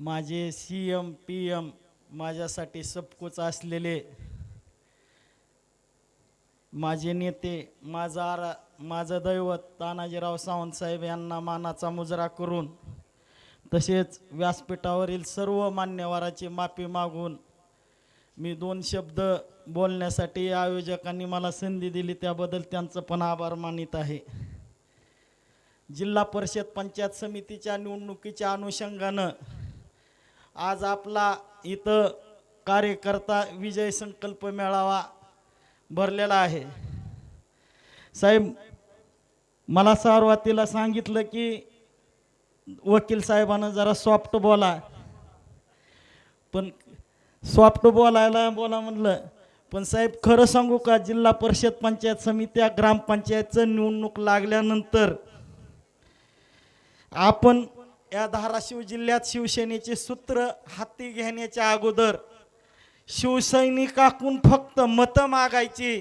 माझे C M P M माझ्यासाठी सबकुच असलेले माझे नेते माझा आरा माझं दैवत तानाजीराव सावंतसाहेब यांना मानाचा मुजरा करून तसेच व्यासपीठावरील सर्व मान्यवराची माफी मागून मी दोन शब्द बोलण्यासाठी आयोजकांनी मला संधी दिली त्याबद्दल त्यांचं पण आभार मानित आहे. जिल्हा परिषद पंचायत समितीच्या निवडणुकीच्या अनुषंगानं आज आपला इथं कार्यकर्ता विजय संकल्प मेळावा भरलेला आहे. साहेब मला सुरुवातीला सांगितलं की वकील साहेबानं जरा सॉफ्ट बोला. पण सॉफ्ट बोलायला बोला म्हणलं. पण साहेब खरं सांगू का जिल्हा परिषद पंचायत समित्या ग्रामपंचायतचं निवडणूक लागल्यानंतर आपण या धाराशिव जिल्ह्यात शिवसेनेचे सूत्र हाती घेण्याच्या अगोदर शिवसैनिकाकून फक्त मतं मागायची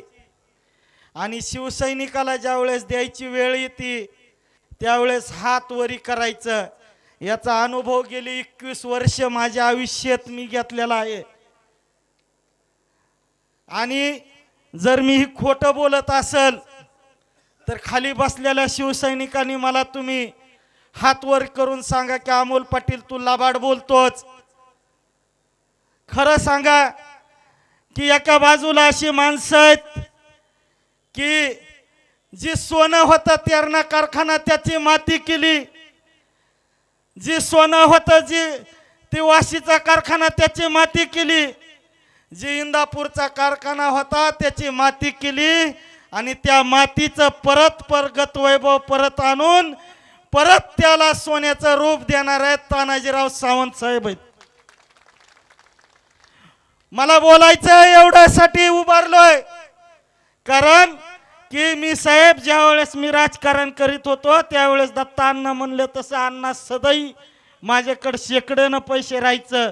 आणि शिवसैनिकाला ज्यावेळेस द्यायची वेळ येते त्यावेळेस हात वरी करायचं. याचा अनुभव गेली एकवीस वर्ष माझ्या आयुष्यात मी घेतलेला आहे. आणि जर मी ही खोटं बोलत असल तर खाली बसलेल्या शिवसैनिकांनी मला तुम्ही हात वर करून सांगा की अमोल पाटील तू लाबाड बोलतोच खरं सांगा की एका बाजूला अशी माणसं आहेत की जी सोनं होतं तेरणा कारखाना त्याची माती केली. जी सोनं होतं जी ती वाशीचा कारखाना त्याची माती केली. जी इंदापूरचा कारखाना होता त्याची माती केली. आणि त्या मातीचं परत परगत वैभव परत आणून परत त्याला सोन्याचं रूप देणार आहेत तानाजीराव सावंत साहेब आहेत. मला बोलायचं एवढ्यासाठी उभारलोय. कारण की मी साहेब ज्या वेळेस मी राजकारण करीत होतो त्यावेळेस दत्ता म्हणलं तसं अण्णा सदैव माझ्याकडे शेकड्यानं पैसे राहायचं.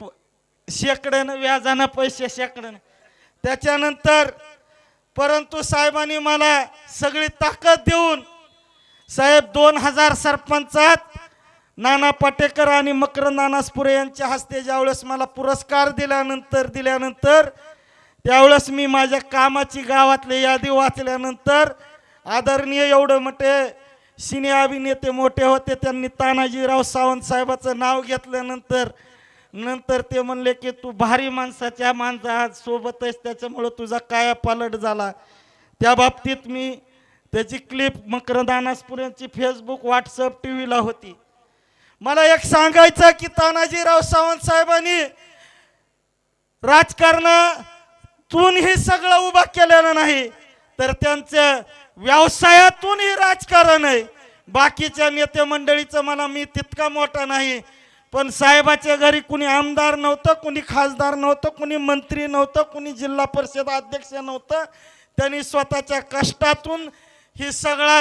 प- शेकड्यानं व्याजानं पैसे शेकड्यानं त्याच्यानंतर परंतु साहेबांनी मला सगळी ताकद देऊन साहेब दोन हजार सरपंचात नाना पाटेकर आणि मकर नानासपुरे यांच्या हस्ते ज्यावेळेस मला पुरस्कार दिल्यानंतर दिल्यानंतर त्यावेळेस मी माझ्या कामाची गावातली यादी वाचल्यानंतर आदरणीय एवढं मोठे सिने अभिनेते मोठे होते त्यांनी तानाजीराव सावंत साहेबाचं नाव घेतल्यानंतर नंतर ते म्हणले की तू भारी माणसाच्या माणसा सोबतच त्याच्यामुळं तुझा काया पालट झाला. त्या बाबतीत मी त्याची क्लिप मकरदानासपुऱ्यांची फेसबुक व्हॉट्सअप टी व्हीला होती. मला एक सांगायचं की तानाजीराव सावंत साहेबांनी राजकारणातून हे सगळं उभा केलेलं नाही तर त्यांचं व्यवसायातून हे राजकारण आहे. बाकीच्या नेते मंडळीचं मला मी तितका मोठा नाही पण साहेबाच्या घरी कुणी आमदार नव्हतं कुणी खासदार नव्हतं कुणी मंत्री नव्हतं कुणी जिल्हा परिषद अध्यक्ष नव्हतं त्यांनी स्वतःच्या कष्टातून ही सगळा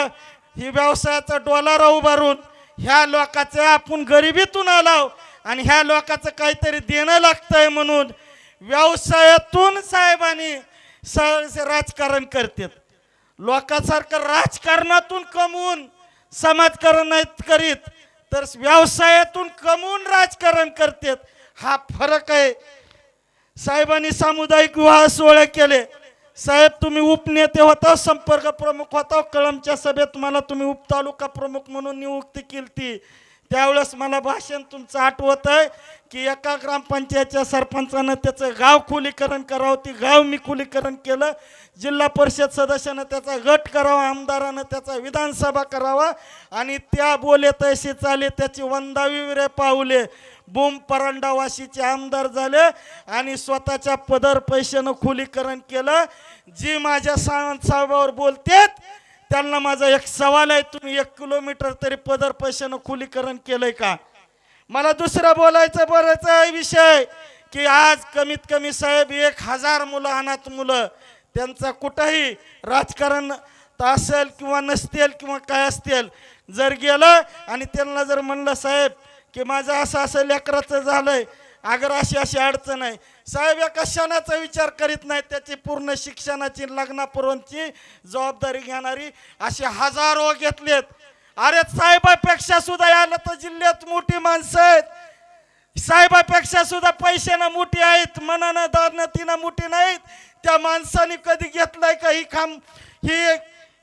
ही व्यवसायाचा डॉलर उभारून ह्या लोकाचं आपण गरिबीतून आलाव आणि ह्या लोकाचं काहीतरी देणं लागतंय म्हणून व्यवसायातून साहेबांनी स राजकारण करतात. लोकांसारखं राजकारणातून कमवून समाजकारण नाहीत करीत तर व्यवसायातून कमवून राजकारण करतात. हा फरक आहे. साहेबांनी सामुदायिक विवाह सोहळे केले. साहेब तुम्ही उपनेते होता संपर्क प्रमुख होता कळमच्या सभेत मला तुम्ही उपतालुका प्रमुख म्हणून नियुक्ती केली ती त्यावेळेस मला भाषण तुमचं आठवत आहे की एका ग्रामपंचायतच्या सरपंचानं त्याचं गाव खुलीकरण करावं ती गाव मी खुलीकरण केलं. जिल्हा परिषद सदस्यानं त्याचा गट करावा आमदारानं त्याचा विधानसभा करावा आणि त्या बोले तैसे चाले त्याची वंदावी विरे पाहुले बोम परंडावाशीचे आमदार झाले आणि स्वतःच्या पदर पैशानं खुलीकरण केलं. जी माझ्या सावंत साहेबावर बोलतेत त्यांना माझा एक सवाल आहे तुम्ही एक किलोमीटर तरी पदर पैशानं खुलीकरण केलंय का? मला दुसरं बोलायचं बरंच आहे विषय की आज कमीत कमी साहेब एक हजार मुलं अनाथ मुलं त्यांचा कुठंही राजकारण असेल किंवा नसतील किंवा काय असतील जर गेलं आणि त्यांना जर म्हणलं साहेब की माझं असं असं लेकराचं झालंय अगर अशी अशी अडचण आहे साहेब या क्षणाचा विचार करीत नाही त्याची पूर्ण शिक्षणाची लग्नापूर्वची जबाबदारी घेणारी असे हजारो घेतलेत. अरे साहेबापेक्षा सुद्धा याला तर जिल्ह्यात मोठी माणसं आहेत. साहेबापेक्षा सुद्धा पैशानं मोठी आहेत मनानं दानतीनं मोठी नाहीत. त्या माणसाने कधी घेतलाय का ही खांब? ही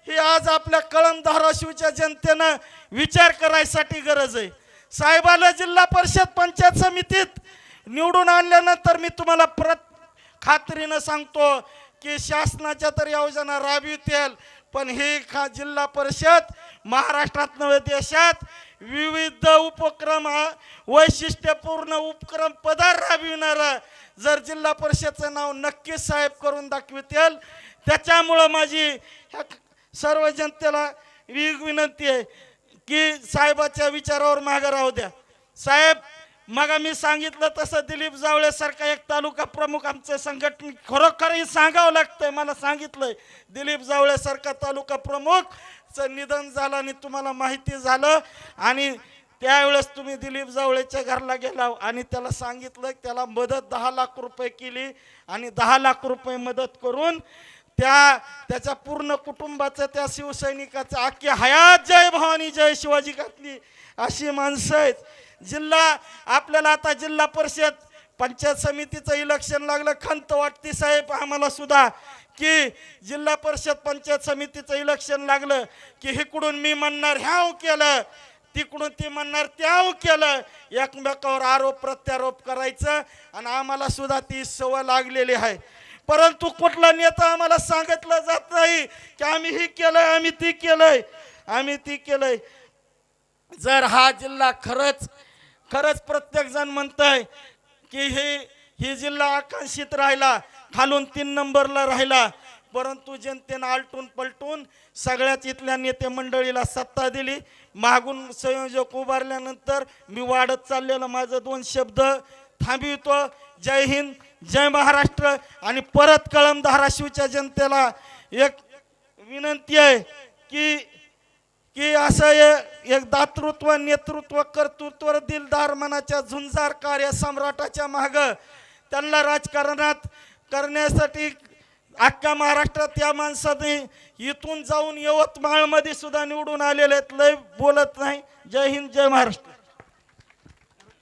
ही आज आपल्या कळम धाराशिवच्या जनतेनं विचार करायसाठी गरज आहे. साहेबाला जिल्हा परिषद पंचायत समितीत निवडून आणल्यानंतर मी तुम्हाला प्रत खात्रीनं सांगतो की शासनाच्या तर योजना राबवितील पण हे खा जिल्हा परिषद महाराष्ट्रात नव्हे देशात विविध उपक्रम वैशिष्ट्यपूर्ण उपक्रम पदार राबविणारं जर जिल्हा परिषदचं नाव नक्कीच साहेब करून दाखवितील त्याच्यामुळं माझी ह्या सर्व जनतेला विनंती आहे की साहेबाच्या विचारावर मागं राहू द्या. साहेब मग मी सांगितलं तसं दिलीप जावळे सारखा एक तालुका प्रमुख आमचं संघटन खरोखरही सांगावं लागतंय. मला सांगितलंय दिलीप जावळे सारखा तालुका प्रमुखचं निधन झालं आणि तुम्हाला माहिती झालं. आणि त्यावेळेस तुम्ही दिलीप जावळेच्या घरला गेला आणि त्याला सांगितलं त्याला मदत दहा लाख रुपये केली आणि दहा लाख रुपये मदत करून त्या त्याच्या पूर्ण कुटुंबाचं त्या शिवसैनिकाचं अख्खी हयात जय भवानी जय शिवाजी घातली अशी माणसं आहेत. जिल्हा आपल्याला आता जिल्हा परिषद पंचायत समितीचं इलेक्शन लागलं खंत वाटते साहेब आम्हाला सुद्धा की जिल्हा परिषद पंचायत समितीचं इलेक्शन लागलं की इकडून मी म्हणणार ह्याव केलं तिकडून ती म्हणणार त्याव केलं एकमेकावर आरोप प्रत्यारोप करायचं आणि आम्हाला सुद्धा ती सवय लागलेली आहे. परंतु कुठला नेता आम्हाला सांगितलं जात नाही की आम्ही हे केलंय आम्ही ती केलंय आम्ही ती केलंय. जर हा जिल्हा खरंच खरंच प्रत्येक जण म्हणतंय की हे ही जिल्हा आकांक्षित राहिला खालून तीन नंबरला राहिला. परंतु जनतेनं आलटून पलटून सगळ्याच इथल्या नेते मंडळीला सत्ता दिली. मागून संयोजक उभारल्यानंतर मी वाढत चाललेलं माझं दोन शब्द थांबवितो. जय हिंद जय महाराष्ट्र आणि परत कळम धाराशिवच्या जनतेला एक विनंती आहे की की असं एक दातृत्व नेतृत्व कर्तृत्व दिलदार मनाच्या झुंजार कार्य सम्राटाच्या माग त्यांना राजकारणात करण्यासाठी अख्ख्या महाराष्ट्रात या माणसाने इथून जाऊन यवतमाळमध्ये सुद्धा निवडून आलेले आहेत. लय बोलत नाही. जय हिंद जय महाराष्ट्र.